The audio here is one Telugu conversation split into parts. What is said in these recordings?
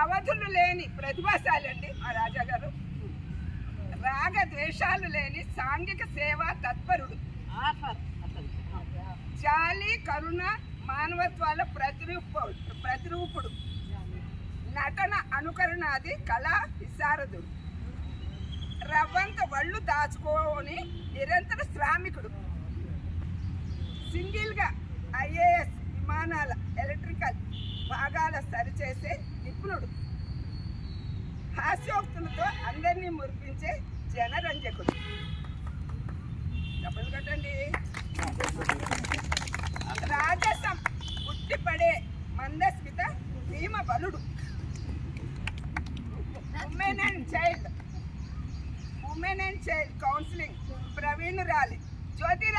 అవధులు లేని ప్రతిభాశాలండి మా రాజాగారు. రాగ ద్వేషాలు లేని సాంఘిక సేవా తత్పరుడు. జాలి కరుణ మానవత్వాల ప్రతిరూప ప్రతిరూపుడు. నటన అనుకరణాది కళా విశారదుడు. రవ్వంత వళ్ళు దాచుకోని నిరంతర శ్రామికుడు. సింగిల్గా ఐఏఎస్ విమానాల ఎలక్ట్రికల్ భాగాల సరిచేసే నిపుణుడు హాస్యోక్తులతో అందరినీ మురిపించే జనరంజకుడు. డబ్బులు కట్టండి. రాజసం ఉట్టిపడే మందస్మిత భీమ బలుడు. Women and child women and child counselling ప్రవీణురాలి. Jyothi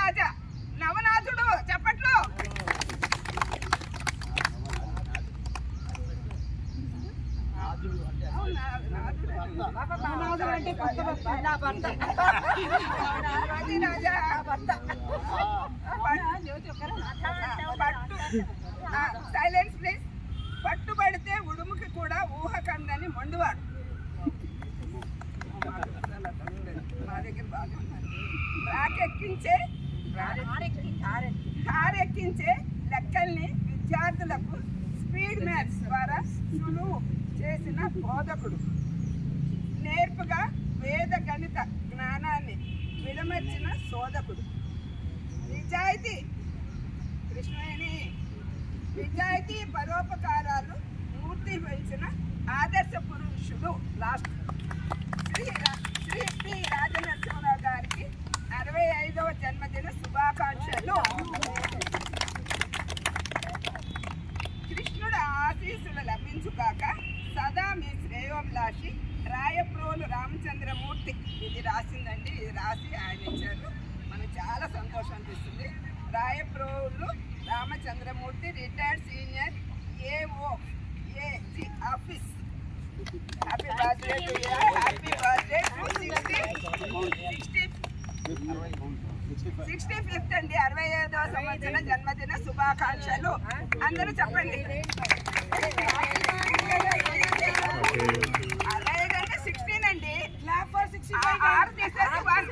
silence please పట్టుబడితే ఉడుముకి కూడా ఊహ కందని మొండువాడు. మా దగ్గర రాకెక్కించే కారెక్కించే లెక్కల్ని విద్యార్థులకు స్పీడ్ మ్యాథ్స్ ద్వారా సులువు చేసిన బోధకుడు. నేర్పుగా వేద గణిత జ్ఞానాన్ని విడమర్చిన శోధకుడు. నిజాయితీ కృష్ణవేణి నిజాయితీ పరోపకారాలు మూర్తి వహించిన ఆదర్శ పురుషుడు లాస్ట్. శ్రీ శ్రీ పి రాజనరసింహరావు గారికి అరవై ఐదవ జన్మదిన శుభాకాంక్షలు. కృష్ణుడు ఆశీస్సులు లభించుగాక మీ శ్రేయోభిలాషి రాయప్రోలు రామచంద్రమూర్తి. ఇది రాసిందండి ఇది రాసి ఆయన ఇచ్చారు. మనకు చాలా సంతోషం అనిపిస్తుంది. Rayaprolu Ramachandramurthy retired senior AO AG office. Happy birthday to happy birthday sixty sixty fifth అండి అరవై ఐదవ సంవత్సరం జన్మదిన శుభాకాంక్షలు. అందరూ చెప్పండి. Thank you.